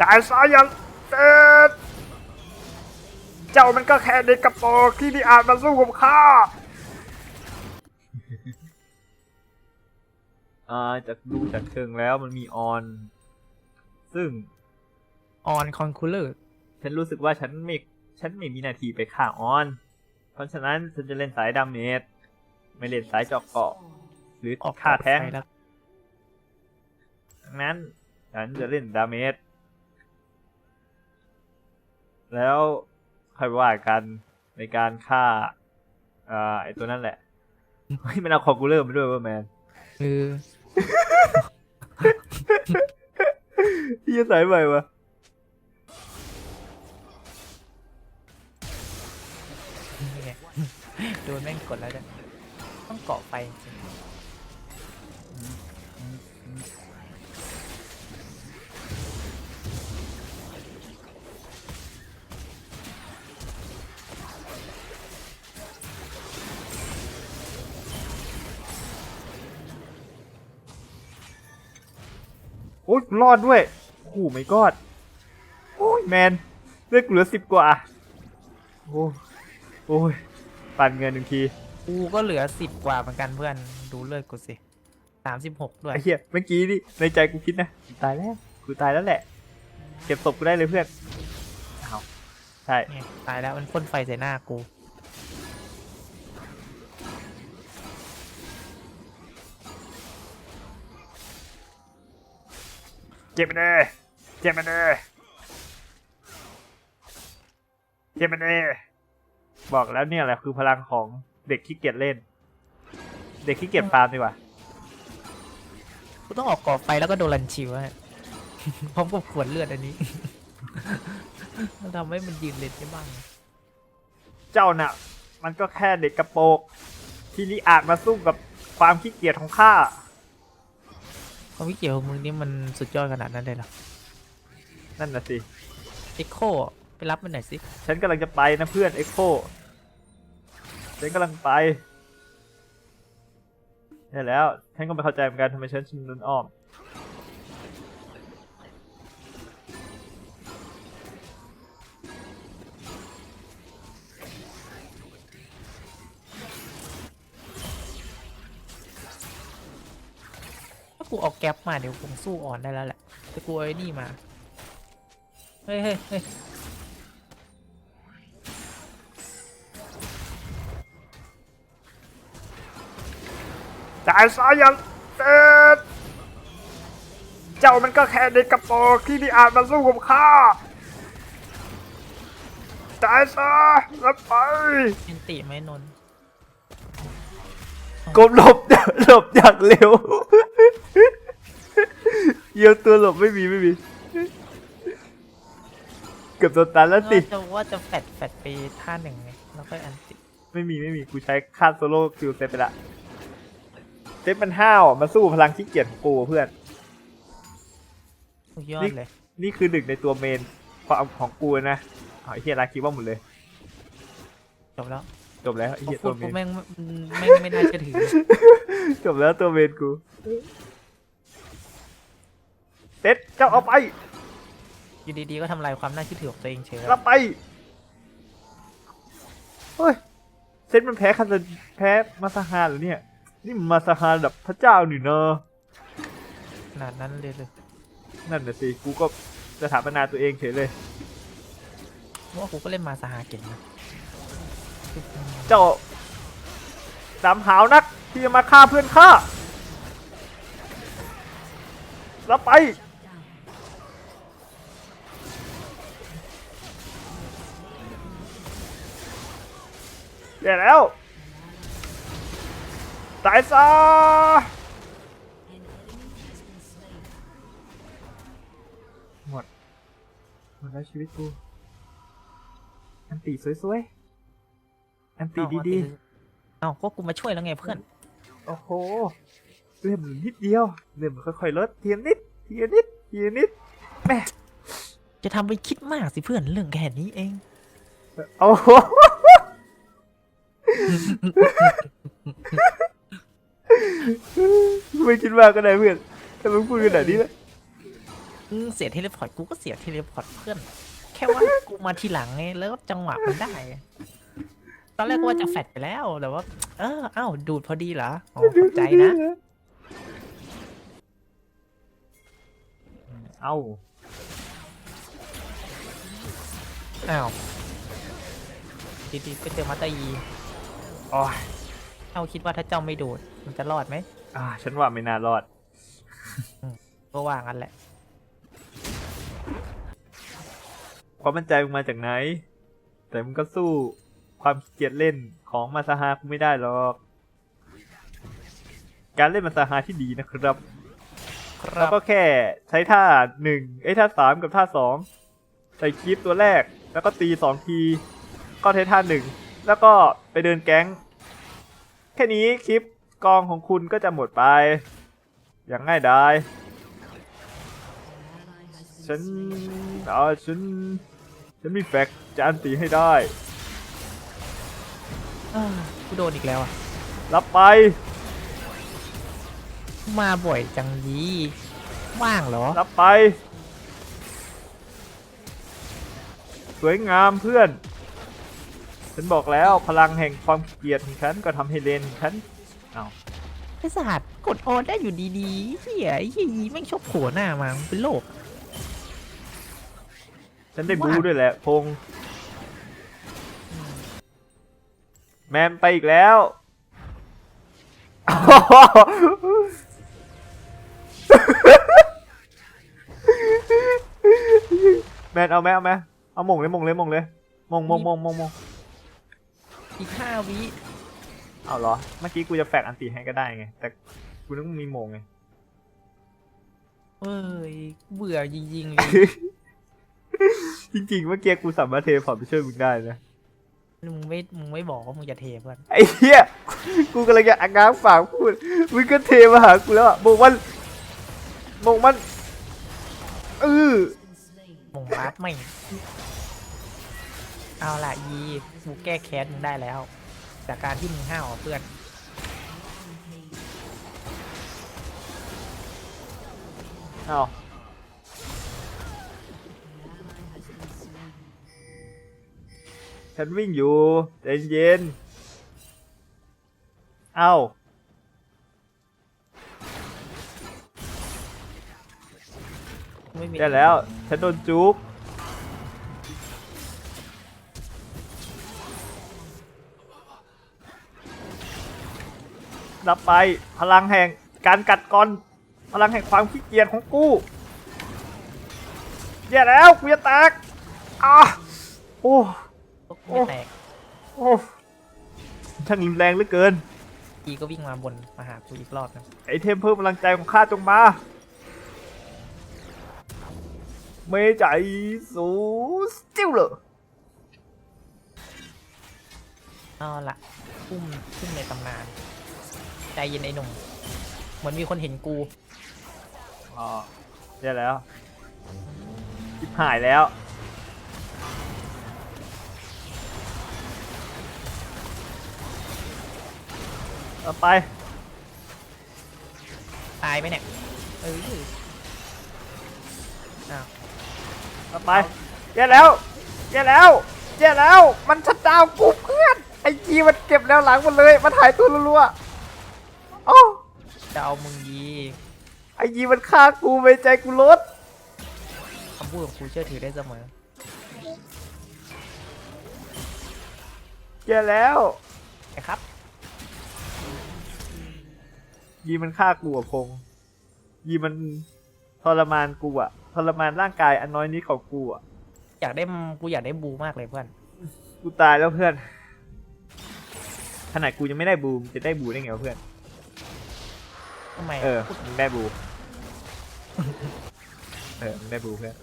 จ่ายสายยันเต็ดเจ้ามันก็แค่เด็กกระโปรงที่นี่อาจมาสู้กับข้าอ่าจากดูจากเชิงแล้วมันมีออน ซึ่งออนคอนคูลเลอร์ฉันรู้สึกว่าฉันไม่ฉันไม่มีหนาทีไปฆ่าออน เพราะฉะนั้นฉันจะเล่นสายดาเมจไม่เล่นสายเจอกเกาะ หรือออกฆ่าแท้งไปแล้วดังนั้นฉันจะเล่นดาเมจ แล้วค่อยว่ากันในการฆ่าอ่าไอตัวนั่นแหละเฮ้ยมันเอาคอกูเลอร์มาด้วยเว่าแมนคือพี่จะใส่ไปวะนี่ไงโดนแม่งกดแล้วจ้ะต้องเกาะไฟจริง โอ้ยรอดด้วยโอ้ไม่กอดโอ้ยแมนเลือดกูเหลือสิบกว่า โอ้โอ้ยปั่นเงินหนึ่งทีกูก็เหลือสิบกว่าเหมือนกันเพื่อนดูเลือดกูสิสามสิบหกด้วยไอ้เหี้ยเมื่อกี้นี่ในใจกูคิดนะกูตายแล้วกูตายแล้วแหละ เก็บศพกูได้เลยเพื่อนอ้าวใช่ เนี่ยตายแล้วมันพ่นไฟใส่หน้ากู เจ็บมันเลยเจ็บมันเลยเจ็บมันเลยบอกแล้วเนี่ยแหละคือพลังของเด็กขี้เกียจเล่น เด็กขี้เกียจฟาร์มดีกว่ากูต้องออกเกาะไฟแล้วก็โดนรันชิวฮะพร้อมกับขวดเลือดอันนี้ มันทำให้มันยืนเล่นได้บ้าง เจ้าน่ะ มันก็แค่เด็กกระโปรงที่ลิอาจมาสู้กับความขี้เกียจของข้า ความวิเกี่ยวของมึงนี่มันสุดยอดขนาดนั้นเลยเหรอนั่นน่ะสิ เอ็กโคไปรับมันหน่อยสิ ฉันกำลังจะไปนะเพื่อนเอ็กโคฉันกำลังไปใช่แล้วฉันก็ไม่เข้าใจเหมือนกันทำไมฉันชินนอ้อม กูเอาแก๊ปมาเดี๋ยวคงสู้อ่อนได้แล้วแหละแต่กูเอาไอ้นี่มา เฮ้ยเฮ้ยเฮ้ยจ่ายสายยันเต็ดเจ้ามันก็แค่เด็กกระโปรงที่นี่อาจมาสู้กับข้าจ่ายซะแล้วไปเอนติไหมนนท์ กบหลบ หลบอย่างเร็ว เยียวตัวหลบไม่มีไม่มี เกือบโดนตันแล้วสิว่าจะว่าจะแฟดแฟดไปท่าหนึ่งไงแล้วค่อยอันติไม่มีไม่มีกูใช้คาดโซโล่คิวเซตไปละเซตมันห้าวอะมาสู้พลังขี้เกียจของกูเพื่อน สุดยอดนี่เลยนี่คือหนึ่งในตัวเมนความของกูนะเอาไอ้เฮียลาคิดว่าหมดเลย จบแล้วจบแล้วไอ้พอเฮียพูตัดวเมกูน แม่งแม่งไม่น่าจะถือจบแล้วตัวเมนกู เซตเจ้าเอาไปอยู่ดีๆก็ทำลายความน่าเชื่อถือของตัวเองเฉยรับไปเฮ้ยเซตมันแพ้คันจะแพ้มาซาฮาเหรือเนี่ยนี่มันมาซาฮาระดับพระเจ้าหนิเนอะขนาดนั้นเลยเลยนั่นน่ะสิกูก็สถาปนาตัวเองเฉยเลยว่ากูก็เล่นมาสหาเก่งนะเจ้าสามหาวนักที่จะมาฆ่าเพื่อนข้ารับไป เดี๋ยวแล้วตายซะหมด หมดแล้วชีวิตกู อันตีสวยๆ อันตีดีๆ เอ้าก็กูมาช่วยแล้วไงเพื่อนๆโอ้โหเลื่อนมันนิดเดียวเลื่อนมันค่อยๆลดเทียนนิด เทียนนิด เทียนนิดแม่จะทำไปคิดมากสิเพื่อนเรื่องแค่นี้เองโอ้โห ไม่คิดมากก็ได้เพื่อนถ้ามึงพูดขนาดนี้แล้วมึงเสียเทเลพอร์ตกูก็เสียเทเลพอร์ตเพื่อน แค่ว่ากูมาทีหลังไงแล้วจังหวะมันได้ ตอนแรกก็ว่าจะแฟดไปแล้วแต่ว่า เอออ้าวดูดพอดีเหรออ๋อขอบใจนะเอ้าอ้าวดีๆไปเจอมาตายี อ๋อเจ้าคิดว่าถ้าเจ้าไม่โดดมันจะรอดไหมอ่าฉันว่าไม่น่ารอด ก็ว่างั้นแหละ ความมั่นใจมึงมาจากไหน แต่มึงก็สู้ความขี้เกียจเล่นของมาซาฮากูไม่ได้หรอก การเล่นมาซาฮาที่ดีนะครับครัแล้วบก็แค่ใช้ท่าหนึ่งไอ้ยท่าสามกับท่าสองใส่คลิปตัวแรก แล้วก็ตีสองที ก็ใช้ท่าหนึ่ง แล้วก็ไปเดินแก๊ง แค่นี้คลิปกองของคุณก็จะหมดไป อย่างง่ายดายฉันเอาฉัน ฉันมีแฟกต์จะอันตีให้ได้ อ้าวกูโดนอีกแล้วอะ รับไป มาบ่อยจังดีว่างเหรอ รับไป สวยงามเพื่อน ฉันบอกแล้วพลังแห่งความเกลียดของฉันก็ทำให้เลนของฉันเอาไอ้สัตว์กดออนได้อยู่ดีๆเฮียไอ้เฮียยีแม่งชอบโผล่หน้ามามึงเป็นโรคฉันได้บูด้วยแหละพงษ์แมนไปอีกแล้ว แมนเอาไหมเอาไหมเอาหมงเลยหมงเลยหมงเลยหมงหมงหมงหมงหมง อีกห้าวิเอาเหรอ เมื่อกี้กูจะแฟกอันตีให้ก็ได้ไง แต่กูต้องมีโมงไง เอ้ยเบื่อจริงๆเลยจริงๆ เมื่อกี้กูสามารถเทพอร์ตไปช่วยมึงได้นะ มึงไม่มึงไม่บอกว่ามึงจะเทเพื่อนไอ้เหี้ย กูกำลังจะอาง้างฝากพูด มึงก็เทมาหากูแล้วอะโมงมันโมงมันเออมงบาสไม่ เอาละยีกูแก้แค้นมึงได้แล้ว จากการที่มึงห้าวอะเพื่อน เอาฉันวิ่งอยู่ใจเย็นเอาไม่มีได้แล้ว ฉันโดนจุก รับไปพลังแห่งการกัดกร่อนพลังแห่งความขี้เกียจของกูแย่แล้วกูจะแตกอะโอ้ไม่แตกโอ้ช่างรุนแรงเหลือเกินยีก็วิ่งมาบนมาหากูอีกรอบนึงไอเทมเพิ่มพลังใจของข้าจงมาเมใจสูสติลเลอร์เอาละพุ่มพุ่มในตำนาน ใจเย็นไอ้หนุ่มเหมือนมีคนเห็นกู อ๋อแย่แล้วจิบหายแล้ว เอาไป ตายไหมเนี่ยเอออ้าว เอาไปแย่แล้วแย่แล้วแย่แล้ว มันชัดดาวน์กูเพื่อน ไอจีมันเก็บแนวหลังหมดเลย มันถ่ายตัวรัวๆ โอ้จะเอามึงยีไอจีมันฆ่ากูไปใจกูลดคำพูดของกูเชื่อถือได้เสมอแย่แล้วนะครับ ยีมันฆ่ากูอะพงษ์ยีมันทรมานกูอะทรมานร่างกายอันน้อยนี้ของกูอะอยากได้กูอยากได้บูมากเลยเพื่อนกูตายแล้วเพื่อน ขนาดกูยังไม่ได้บูมงจะได้บูได้ไงวะเพื่อน ทำไมเออมึงได้บู เออมึงได้บูเพื่อน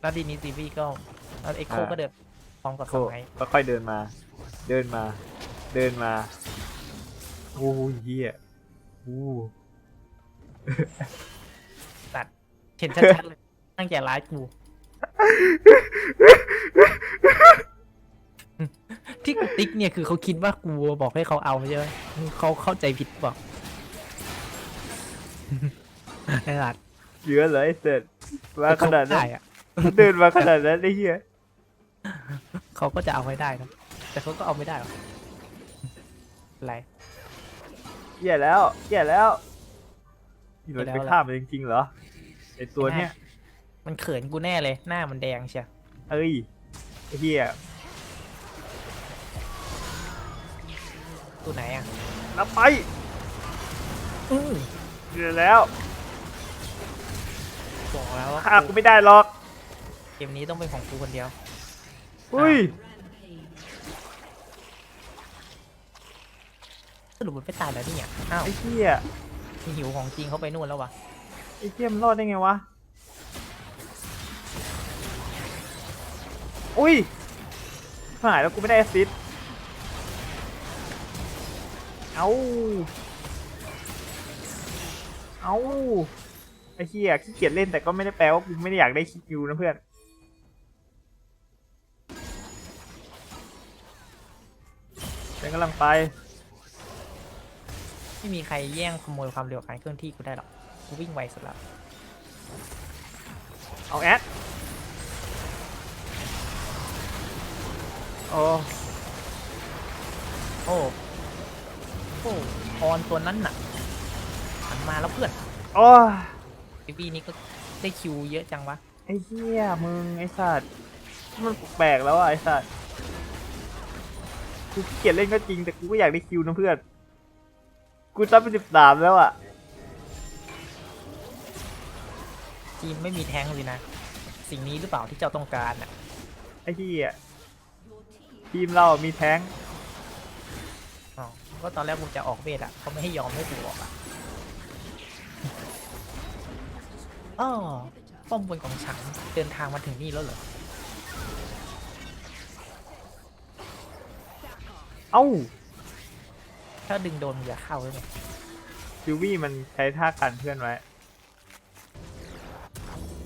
แล้วดีนี้ซีวีก็แล้วเอ็กโคอ่า ก็เดินพร้อมกับโคสมัยก็ค่อยเดินมา เดินมา เดินมา โอ้ยเหี้ยโอ้เห็นชัดๆเลยตั้งใจร้ายกูที่กูติ๊กเนี่ยคือเขาคิดว่ากูบอกให้เขาเอาใช่ไหมเขาเข้าใจผิดเปล่า ไอ้สัตว์เหลือเลยเสร็จมาขนาดนั้ได้นอะเดินมาขนาดนั้นไอ้เหี้ยเขาก็จะเอาไว้ได้นะแต่เขาก็เอาไม่ได้หรอกอะไรเหี้ยแล้วเหี้ยแล้วนี่เราเหี้จะยไปแล้วฆ่ามันจริงๆเหรอไอตัวเนี้ยมันเขินกูแน่เลยหน้ามันแดงเชียวเอ้ยไอ้เหี้ยตัวไหนอะนับไปอือ เหี้ยแล้วบอกแล้วว่าฆ่ากูไม่ได้หรอก เกมนี้ต้องเป็นของกูคนเดียว อุ้ยสรุปมันไม่ตายแล้วนี่อะอ้าวไอ้เหี้ยมีหิวของจริงเขาไปนู่นแล้ววะไอ้เหี้ยมันรอดได้ไงวะ อุ้ยหายแล้วกูไม่ได้แอสซิสต์เอา เอาไอ้เหี้ยขี้เกียจเล่นแต่ก็ไม่ได้แปลว่ากูไม่ได้อยากได้คิวนะเพื่อนฉันกำลังไป ไม่มีใครแย่งขโมยความเร็วการเคลื่อนที่กูได้หรอก กูวิ่งไวสุดแล้วเอาแอดโอ้โอ้โอ้ออนตัวนั้นน่ะหัน มาแล้วเพื่อนโอ้ยไอวีนี้ก็ได้คิวเยอะจังวะไอ้เหี้ยมึงไอ้สัตว์มันแปลกแล้วอะไอ้สัตว์กูขี้เกียจเล่นก็จริงแต่กูก็อยากได้คิวนะเพื่อน กูซับเป็นสิบสามแล้วอะทีมไม่มีแท้งเลยนะ สิ่งนี้หรือเปล่าที่เจ้าต้องการอะไอ้เหี้ยทีมเรามีแท้งอ๋อก็ตอนแรกกูจะออกเวทอะเขาไม่ให้ยอมให้กูออกอะ อ๋อป้อมบนของฉันเดินทางมาถึงนี่แล้วเหรอ เอ้าถ้าดึงโดนมึงจะเข้าเลยไงคิววี่มันใช้ท่ากันเพื่อนไว้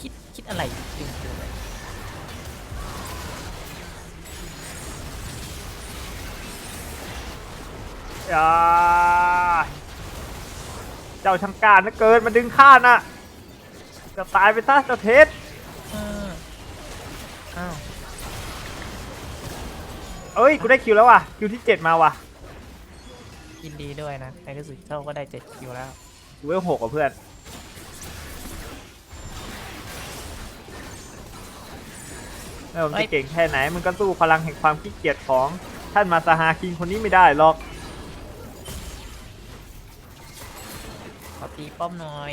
คิดคิดอะไรดึงโดนเลยอย่าเจ้าช่างกล้ารนะเกินมาดึงข้าน่ะ จะตายไปซะเจ้าเทสเอออ้าวเอ้ย กูได้คิวแล้วว่ะ คิวที่เจ็ดมาว่ะยินดีด้วยนะในที่สุดเจ้าก็ได้เจ็ดคิวแล้วกูเวลหกกับเพื่อนไม่ว่ามันจะเก่งแค่ไหนมันก็สู้พลังแห่งความขี้เกียจของท่านมาซาฮาคิงคนนี้ไม่ได้หรอก ขอตีป้อมหน่อย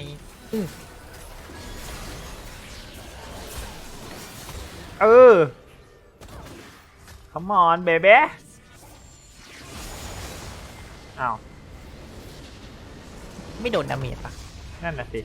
เออ come on baby อ้าว ไม่โดนดาเมจปะนั่นน่ะสิ